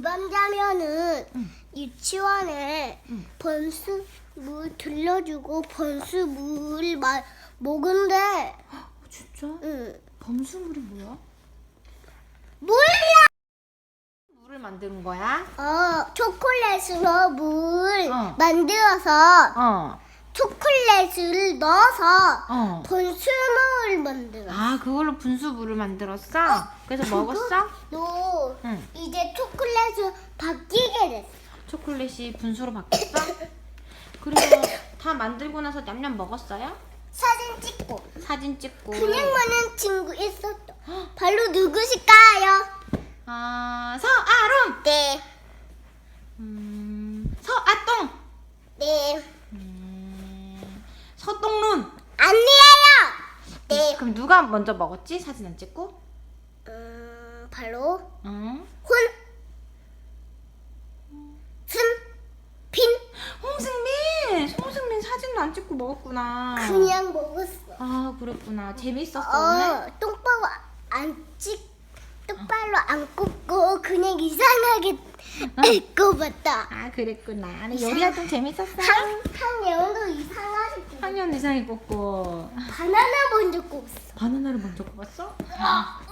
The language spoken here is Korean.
그런다면은 응. 유치원에 응. 번수 물 들려주고 번수 물 마, 먹은데 어, 진짜? 응. 범수물이 뭐야? 몰라. 물을 만드는 거야? 어 초콜릿으로 물 어. 만들어서 어. 초콜릿을 넣어서 어. 번수물 만들어. 아, 그걸로 분수물을 만들었어? 그래서 먹었어? 너 응. 이제 초콜릿을 바뀌게 됐어. 초콜릿이 분수로 바뀌었어? 그리고 다 만들고 나서 냠냠 먹었어요? 사진 찍고 사진 찍고. 그냥 많은 친구 있었다. 바로 누구실까요? 아, 서아롬! 네, 음, 서아똥! 네, 음, 서똥룬! 아니에요. 네, 그럼 누가 먼저 먹었지? 사진 안 찍고? 음, 바로 응. 혼, 승, 빈 홍승민! 홍승민 사진도 안 찍고 먹었구나. 그냥 먹었어. 아, 그랬구나. 재밌었어, 오늘? 어, 똑바로 안 찍, 똑바로 안 꽂고 그냥 이상하게 꼽았다. 아, 그랬구나. 근데 요리 활동 재밌었어? 한, 한 영도 이상하게 꼽 학년 이상이 꽂고. 바나나 먼저 꼽았어. 바나나를 먼저 꼽았어? 어,